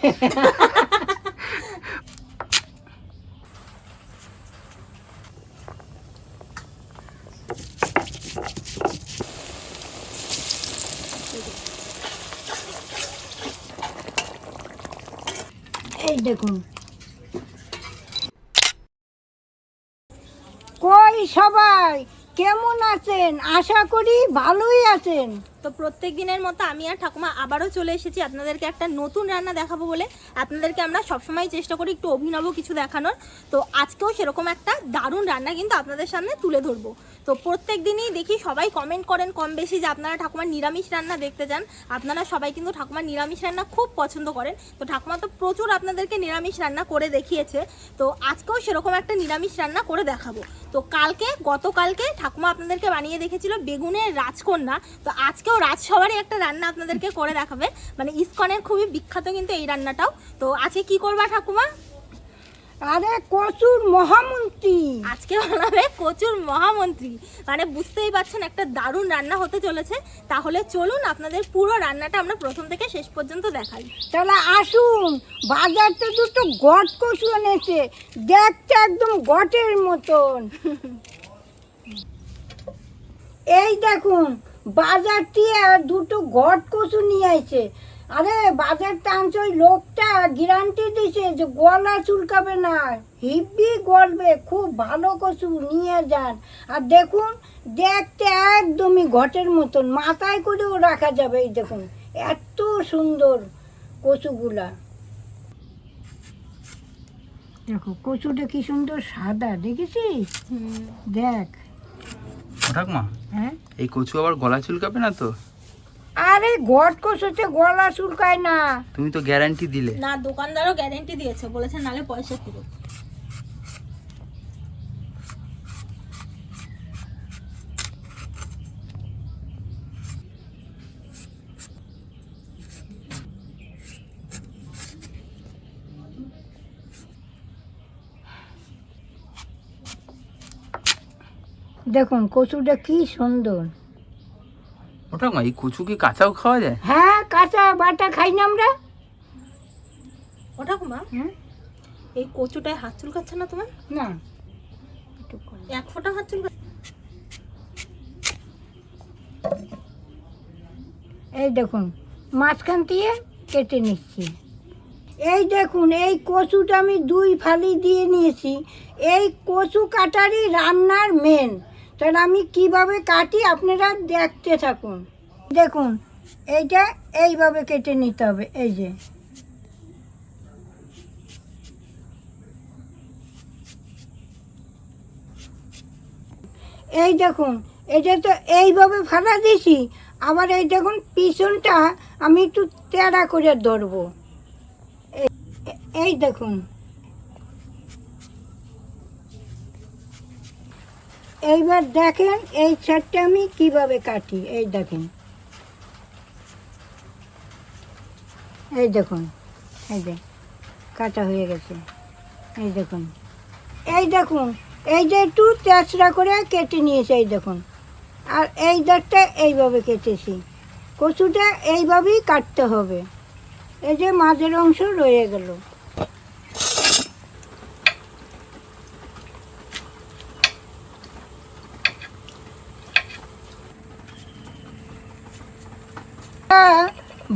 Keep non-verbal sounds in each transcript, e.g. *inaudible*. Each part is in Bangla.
এই দেখুন। কই সবাই? কেমন আছেন? আশা করি ভালোই আছেন। তো প্রত্যেক দিনের মতো আমি আর ঠাকুমা আবারও চলে এসেছি আপনাদেরকে একটা নতুন রান্না দেখাবো বলে। আপনাদেরকে আমরা সবসময় চেষ্টা করি একটু অভিনব কিছু দেখানোর। তো আজকেও সেরকম একটা দারুণ রান্না কিন্তু আপনাদের সামনে তুলে ধরবো। তো প্রত্যেক দিনই দেখি সবাই কমেন্ট করেন কম বেশি যে আপনারা ঠাকুমার নিরামিষ রান্না দেখতে চান। আপনারা সবাই কিন্তু ঠাকুমার নিরামিষ রান্না খুব পছন্দ করেন। তো ঠাকুমা তো প্রচুর আপনাদেরকে নিরামিষ রান্না করে দেখিয়েছে। তো আজকেও সেরকম একটা নিরামিষ রান্না করে দেখাবো। তো কালকে, গতকালকে ঠাকুমা আপনাদেরকে বানিয়ে দেখেছিল বেগুনের রাজকন্যা। তো আজকেও রাজসভারই একটা রান্না আপনাদেরকে করে দেখাবে। মানে ইস্কনের খুবই বিখ্যাত কিন্তু এই রান্নাটাও। তো আজকে কি করবা ঠাকুমা? আরে কচুর মহামন্ত্রী। আজকে বানাবে কচুর মহামন্ত্রী। মানে বুঝতেই পারছেন একটা দারুণ রান্না হতে চলেছে। তাহলে চলুন আপনাদের পুরো রান্নাটা আমরা প্রথম থেকে শেষ পর্যন্ত দেখাই। তাহলে আসুন বাজারতে দুটো গট কচু এনেছে। দেখতে একদম গটের মতন। *laughs* এই দেখুন বাজার দিয়ে দুটো গট কচু নিয়ে আসছে আরে বাজার টানছে ওই লোকটা গ্যারান্টি দিছে যে গলা চুলকাবে না হিব্বি গলবে খুব ভালো কচু নিয়ে যান। আর দেখুন দেখতে একদমই ঘটের মতন মাথায় করেও রাখা যাবে এই দেখুন এত সুন্দর কচুগুলা। দেখো কচুটা কি সুন্দর সাদা দেখেছিস? দেখ। ঠাকুমা হ্যাঁ? এই কচু আবার গলা চুলকাবে না তো? আরে গট কচুতে গলা চুলকায় না। তুমি তো গ্যারান্টি দিলে। না দোকানদারও গ্যারেন্টি দিয়েছে বলেছে নালে পয়সা ফেরত। দেখুন কচুটা কি সুন্দর। ও ঠাকুমা এই কচু কি কাঁচাও খাওয়া যায়? হ্যাঁ কাঁচা বাটা খাই না আমরা। ও ঠাকুমা হ্যাঁ এই কচুটায় হাত চুলকাচ্ছে না তোমার? না। এক ফোঁটা হাত চুলকা এই দেখুন মাঝখান দিয়ে কেটে নিচ্ছি। এই দেখুন এই কচুটা আমি দুই ফালি দিয়ে নিয়েছি। এই কচু কাটারই রান্নার মেন তাহলে আমি কীভাবে কাটি আপনারা দেখতে থাকুন। দেখুন, এইটা এইভাবে কেটে নিতে হবে, এই যে। এই দেখুন, এটা তো এইভাবে ফালা দিছি, আবার এই দেখুন পিছনটা আমি একটু তেড়া করে ধরবো। এই দেখুন। এইবার দেখেন এই ছাড়টা আমি কীভাবে কাটি, এই দেখেন। এই দেখুন, এই যে কাটা হয়ে গেছে, এই দেখুন। এই দেখুন, এই যে একটু তেসরা করে কেটে নিয়েছে, এই দেখুন। আর এই দাঁতটা এইভাবে কেটেছি, কচুটা এইভাবেই কাটতে হবে। এই যে মাঝের অংশ রয়ে গেল।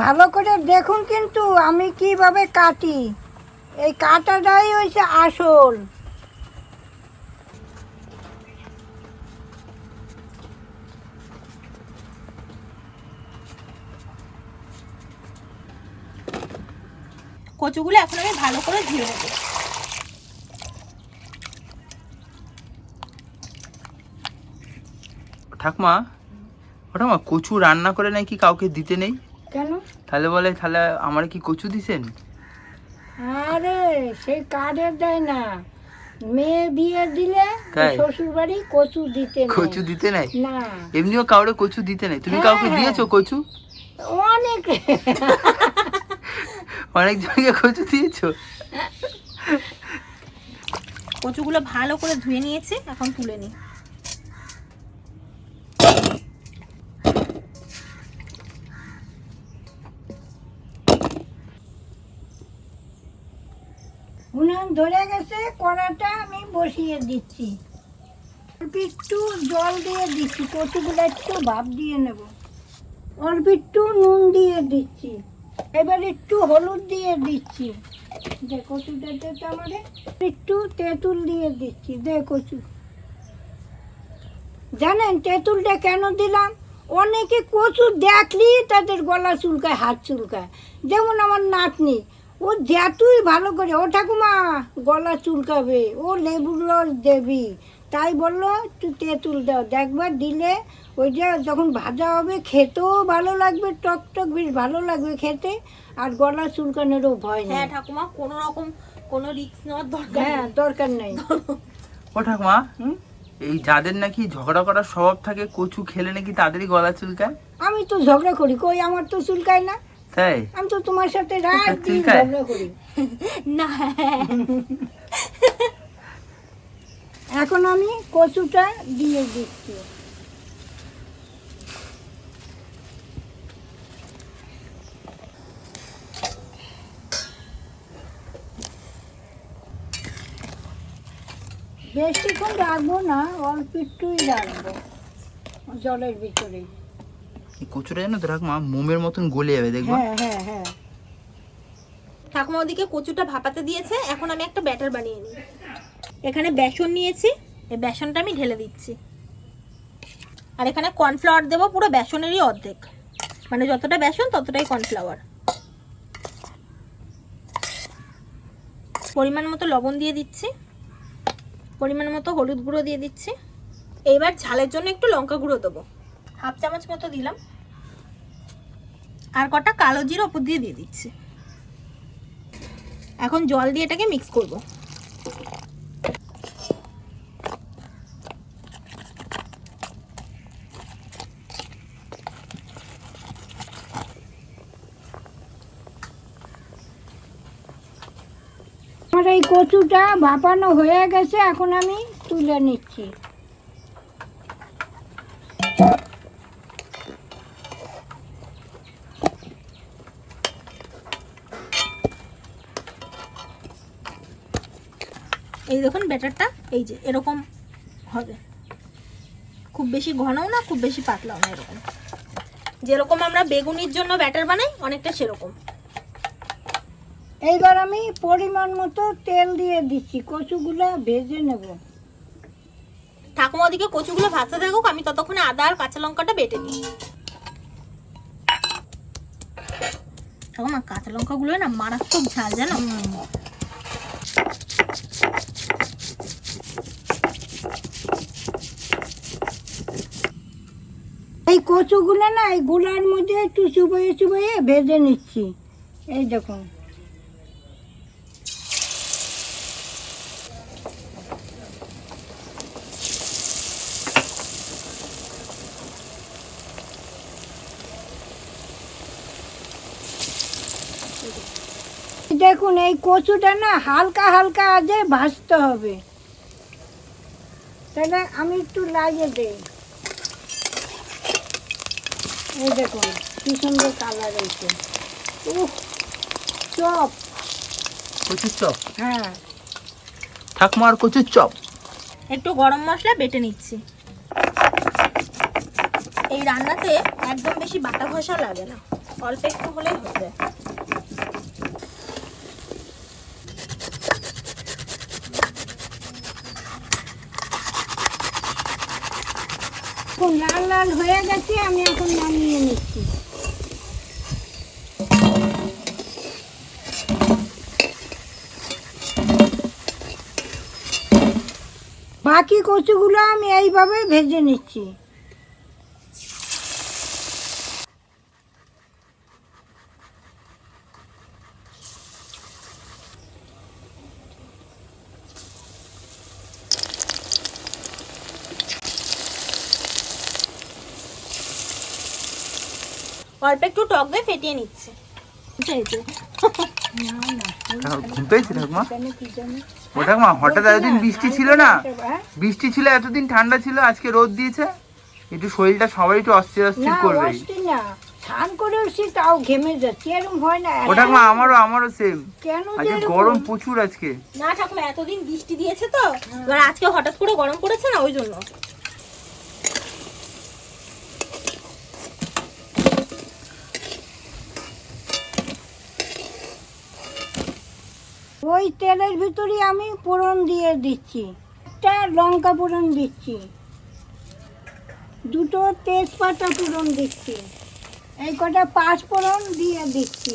ভালো করে দেখুন কিন্তু আমি কীভাবে কাটি। এই কাটাটাই হয়েছে আসল। কচুগুলো এখন আমি ভালো করে ধুয়ে নেব। ঠাকুমা ও ঠাকুমা কচু রান্না করে নাকি কাউকে দিতে নেই? কেন? তাহলে বলে তাহলে আমার কি কচু দিছেন? আরে সেই কার্ডের দেয় না। মেয়ে বিয়ে দিলে শ্বশুর বাড়ি কচু দিতে নেই। কচু দিতে নেই? না। এমনিও কাউরে কচু দিতে নেই? তুমি হ্যাঁ, কাউকে হ্যাঁ। দিয়েছ কচু? অনেক। অনেক জনকে কচু দিয়েছ? কচুগুলো ভালো করে ধুয়ে নিয়েছি এখন তুলে নিই। ধরে গেছে, কড়াটা আমি বসিয়ে দিচ্ছি। অল্প একটু জল দিয়ে দিচ্ছি, কচুগুলো একটু ভাপ দিয়ে নেব। অল্প একটু নুন দিয়ে দিচ্ছি। এবার একটু হলুদ দিয়ে দিচ্ছি। দে, কচুটা দে তো আমারে। একটু তেঁতুল দিয়ে দিচ্ছি। দে, কচু। জানেন তেঁতুলটা কেন দিলাম? অনেকে কচু দেখলি তাদের গলা চুলকায়, হাত চুলকায়। যেমন আমার নাতনি ও যতই ভালো করে ও ঠাকুমা গলা চুলকাবে ও লেবুর রস দেবি। তাই বলল একটু তেঁতুল দাও। দেখবার দিলে ওইটা যখন ভাজা হবে খেতেও ভালো লাগবে টক টক বেশ ভালো লাগবে খেতে আর গলা চুলকানোরও ভয় হ্যাঁ ঠাকুমা কোনো রকম কোনো রিস্ক নেওয়ার দরকার হ্যাঁ দরকার নেই। ও ঠাকুমা হুম? এই যাদের নাকি ঝগড়া করার স্বভাব থাকে কচু খেলে নাকি তাদেরই গলা চুলকায়? আমি তো ঝগড়া করি কই আমার তো চুলকায় না? তাই? আমি তো তোমার সাথে *laughs* রাত দিন ঝগড়া করি। *laughs* *laughs* না। এখন আমি কচুটা দিয়ে দিচ্ছি। বেশিক্ষণ রাখব না অল্প একটুই রাখব জলের ভিতরে এই জানো ঠাকুমা মোমের মতন গলে যাবে, দেখবা। হ্যাঁ হ্যাঁ হ্যাঁ। ঠাকুমা ওদিকে কচুটা ভাপাতে দিয়েছে, এখন আমি একটা ব্যাটার বানিয়ে নিই। এখানে বেসন নিয়েছি, এই বেসনটা আমি ঢেলে দিচ্ছি। আর এখানে কর্নফ্লাওয়ার দেবো, পুরো বেসনেরই অর্ধেক। মানে যতটা বেসন, ততটাই কর্নফ্লাওয়ার। পরিমাণ মতো লবণ দিয়ে দিচ্ছি। পরিমাণ মতো হলুদ গুঁড়ো দিয়ে দিচ্ছি। এইবার ঝালের জন্য একটু লঙ্কা গুঁড়ো দেবো। হাফ চামচ মতো দিলাম। আর কটা কালো জিরে ওপর দিয়ে দিয়ে দিচ্ছি। এখন জল দিয়ে এটাকে মিক্স করব। আমার এই কচুটা ভাপানো হয়ে গেছে, এখন আমি তুলে নিচ্ছি। এই দেখুন ব্যাটারটা এই যে এরকম হবে। খুব বেশি ঘনও না খুব বেশি পাতলাও না এরকম। যেরকম আমরা বেগুনির জন্য ব্যাটার বানাই অনেকটা সেরকম। এইবার আমি পরিমাণ মতো তেল দিয়ে দিচ্ছি কচুগুলো ভেজে নেব। ঠাকুমা ওদিকে কচুগুলো ভাজতে থাকুক আমি ততক্ষণে আদা আর কাঁচা লঙ্কাটা বেটে নিই। ঠাকুমা কাঁচা লঙ্কাগুলো না মারাত্মক ঝাল জানো? কচুগুলো না, এই গুলার মধ্যে একটু চুবাইয়ে চুবাইয়ে ভেজে নিচ্ছি। এই দেখুন দেখুন, এই কচুটা না হালকা হালকা আজে ভাজতে হবে। তাহলে আমি একটু লাগিয়ে দেই। এই দেখুন কি সুন্দর কালার হয়েছে। উফ চপ। কচুর চপ? হ্যাঁ। ঠাকুমা আর কচুর চপ। একটু গরম মশলা বেটে নিচ্ছি। এই রান্নাতে একদম বেশি বাটা ঘষা লাগে না অল্প একটু হলেই হয়ে এখন লাল লাল হয়ে গেছে, আমি এখন নামিয়ে নিচ্ছি। বাকি কচুগুলো আমি এইভাবে ভেজে নিচ্ছি। অল্প একটু টক দিয়ে ফেটিয়ে নিচ্ছে। হঠাৎ এতদিন বৃষ্টি ছিল না? হ্যাঁ? বৃষ্টি ছিল এতদিন ঠান্ডা ছিল আজকে রোদ দিয়েছে। একটু শরীরটা সবাই একটু অস্থির অস্থির করবে। স্নান তাও ঘেমে যাচ্ছে এরকম হয় না। ও ঠাকুমা আমারও আমারও সেম কেন আজকে গরম প্রচুর আজকে। না ঠাকুমা এতদিন বৃষ্টি দিয়েছে তো এবার আজকে হঠাৎ করে গরম পড়েছে না ওই জন্য। ওই তেলের ভিতরে আমি ফোড়ন দিয়ে দিচ্ছি। একটা লঙ্কা ফোড়ন দিচ্ছি। দুটো তেজপাতা ফোড়ন দিচ্ছি। এই কটা পাঁচ ফোড়ন দিয়ে দিচ্ছি।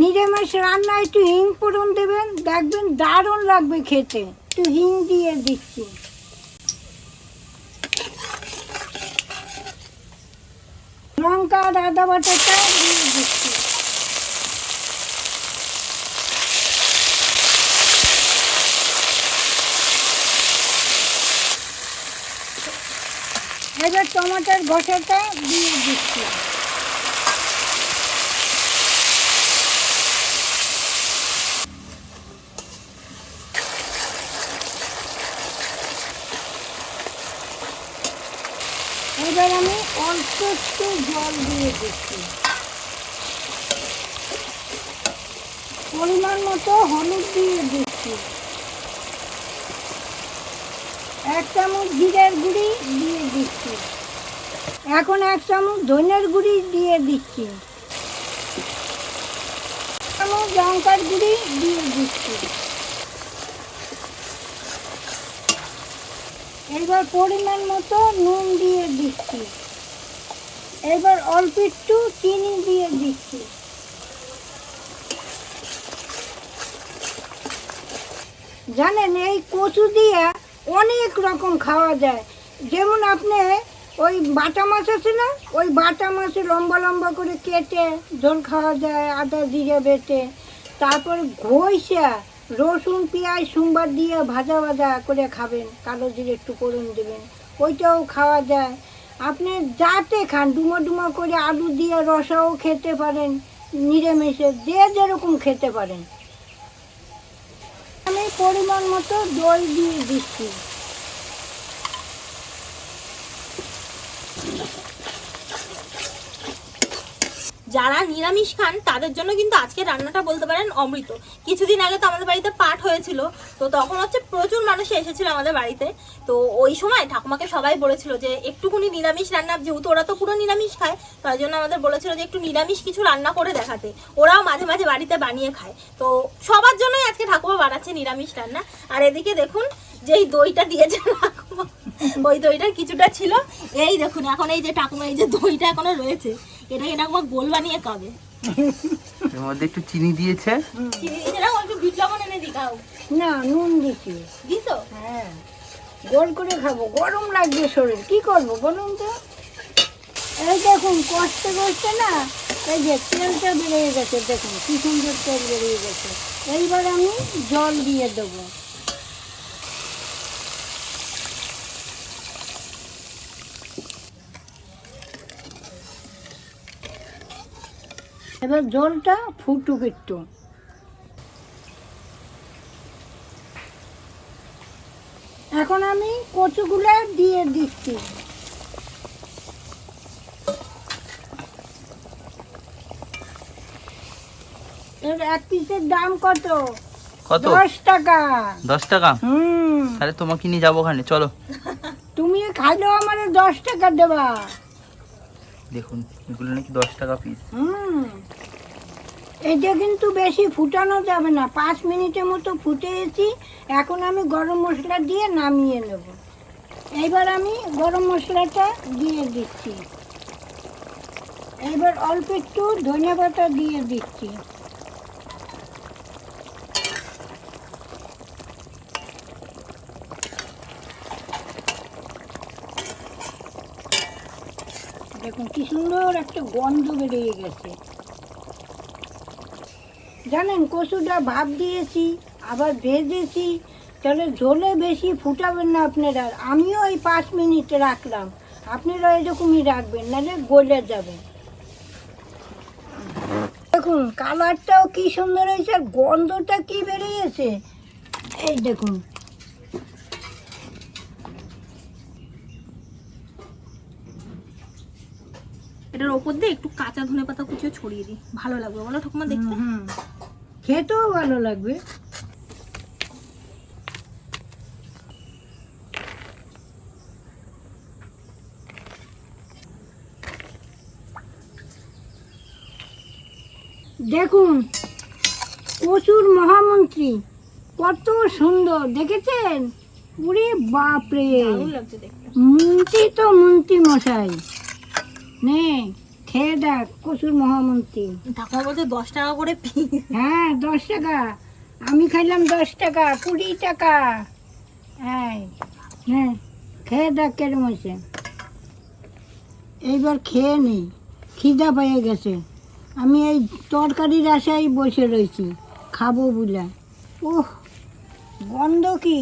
নিরামিষ রান্না একটু হিং ফোড়ন দেবেন, দেখবেন দারুণ লাগবে খেতে। একটু হিং দিয়ে দিচ্ছি। লঙ্কা আর আদা বাটাটা দিয়ে দিচ্ছি। এবার টমেটোর ঘষাটা দিয়ে দিচ্ছি। এবার আমি অল্প একটু জল দিয়ে দিচ্ছি। পরিমাণ মতো হলুদ দিয়ে দিচ্ছি। এক চামচ জিরের গুঁড়ি দিয়ে দিচ্ছি। এখন এক চামচ ধনের গুঁড়ি দিয়ে দিচ্ছি। চামচ লঙ্কার গুঁড়ি দিয়ে দিচ্ছি। এবার পরিমাণ মতো নুন দিয়ে দিচ্ছি। এবার অল্প একটু চিনি দিয়ে দিচ্ছি। জানেন, এই কচু দিয়ে অনেক রকম খাওয়া যায়। যেমন আপনি ওই বাটা মাছ আছে না, ওই বাটা মাছ লম্বা লম্বা করে কেটে ঝোল খাওয়া যায়, আদা, জিরে বেটে। তারপর ঘইসা রসুন, পেঁয়াজ, সোমবার দিয়ে ভাজা ভাজা করে খাবেন, কালো জিরে একটু করুন দেবেন, ওইটাও খাওয়া যায়। আপনি যাতে খান, ডুমো ডুমো করে আলু দিয়ে রসাও খেতে পারেন, নিরামিষে যে যেরকম খেতে পারেন। আমি পরিমাণ মতো দই দিয়ে দিচ্ছি। যারা নিরামিষ খান, তাদের জন্য কিন্তু আজকে রান্নাটা বলতে পারেন অমৃত। কিছুদিন আগে তো আমাদের বাড়িতে পাঠ হয়েছিল, তো তখন হচ্ছে প্রচুর মানুষ এসেছিল আমাদের বাড়িতে। তো ওই সময় ঠাকুমাকে সবাই বলেছিল যে, একটুকুনি নিরামিষ রান্না। যেহেতু ওরা তো পুরো নিরামিষ খায়, তাই জন্য আমাদের বলেছিল যে, একটু নিরামিষ কিছু রান্না করে দেখাতে। ওরাও মাঝে মাঝে বাড়িতে বানিয়ে খায়। তো সবার জন্যই আজকে ঠাকুমা বানাচ্ছে নিরামিষ রান্না। আর এদিকে দেখুন, যেই দইটা দিয়েছে ওই দইটা কিছুটা ছিল। এই দেখুন, এখন এই যে ঠাকুমা, এই যে দইটা এখনও রয়েছে। এটাকে ঠাকুমা গোল বানিয়ে খাবে। এর মধ্যে একটু চিনি দিয়েছে। চিনি দিয়েছে না একটু বিট লবণ এনে দি খাও। না নুন দিচ্ছি দিছো? হ্যাঁ। গোল করে খাব গরম লাগবে শরীর। কি করব বলুন তো? এই দেখুন কষ্টে কষ্টে না? এই যে তেলটা বেরিয়ে গেছে দেখুন কি সুন্দর তেল বেরিয়ে গেছে। এইবার আমি জল দিয়ে দেবো। এবার জলটা ফুটুক একটু। এখন আমি কচুগুলা দিয়ে দিচ্ছি। এর এক পিসের দাম কত? কত? দশ টাকা। দশ টাকা? হুম। তাহলে তোমাকে নিয়ে যাব ওখানে চলো। *laughs* তুমি খাইলেও আমার দশ টাকা দেবা। দেখুন এগুলো নাকি দশ টাকা পিস হুম। এটা কিন্তু বেশি ফুটানো যাবে না। পাঁচ মিনিটের মতো ফুটেছি। এখন আমি গরম মশলা দিয়ে নামিয়ে নেব। এইবার আমি গরম মশলাটা দিয়ে দিচ্ছি। এবার অল্প একটু ধনে পাতা দিয়ে দিচ্ছি। দেখুন কি সুন্দর একটা গন্ধ বেরিয়ে গেছে। জানেন কচুটা ভাপ দিয়েছি, আবার ভেজেছি। তাহলে ঝোলে বেশি ফুটাবেন না আপনারা, আমিও ওই পাঁচ মিনিট রাখলাম। আপনারা এরকমই রাখবেন, নাহলে গলে যাবে। দেখুন কালারটাও কি সুন্দর হয়েছে, আর গন্ধটা কি বেরিয়েছে? এই দেখুন। এটার ওপর দিয়ে একটু কাঁচা ধনে পাতা কুচিও ছড়িয়ে দিই। ভালো লাগবে বলো ঠাকুমা দেখতে? খেতেও ভালো লাগবে। দেখুন প্রচুর মহামন্ত্রী কত সুন্দর দেখেছেন? উরে বাপরে! মন্ত্রী তো মন্ত্রী মশাই। নে খেয়ে দেখ মহামন্ত্রী। বলছে দশ টাকা করে হ্যাঁ দশ টাকা। আমি খাইলাম দশ টাকা কুড়ি টাকা। হ্যাঁ হ্যাঁ খেয়ে দেখ কেরম হয়েছে। এইবার খেয়ে নেই খিদা পেয়ে গেছে। আমি এই তরকারির আশায় বসে রয়েছি খাব বলে। ওহ গন্ধ কি?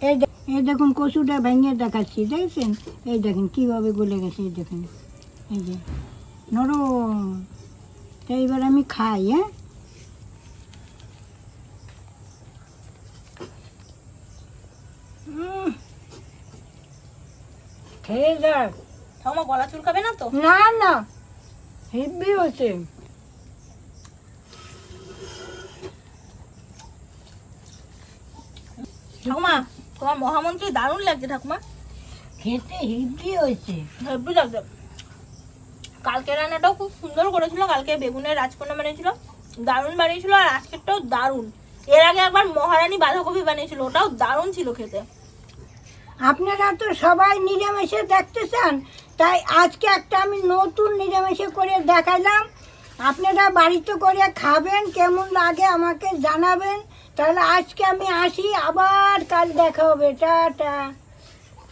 এই এই দেখুন কচুটা ভেঙে দেখাচ্ছি দেখছেন? এই দেখেন কীভাবে গলে গেছে এই দেখেন। এই যে নরম। তো এবার আমি খাই হ্যাঁ? খেয়ে যাক। ঠাকুমা গলা চুলকাবে না তো? না না। হেভি হচ্ছে ঠাকুমা তোমার মহামন্ত্রী দারুণ লাগছে ঠাকুমা। খেতে হেভি হয়েছে। হেব্বি লাগছে। কালকে রান্নাটাও খুব সুন্দর করেছিল কালকে বেগুনের রাজকন্যা বানিয়েছিল দারুণ বানিয়েছিল আর আজকেরটাও দারুণ। এর আগে একবার মহারানী বাঁধাকপি বানিয়েছিল ওটাও দারুণ ছিল খেতে। আপনারা তো সবাই নিরামিষে দেখতে চান তাই আজকে একটা আমি নতুন নিরামিষে করে দেখালাম। আপনারা বাড়িতে করে খাবেন কেমন লাগে আমাকে জানাবেন। তাহলে আজকে আমি আসি আবার কাল দেখা হবে টাটা।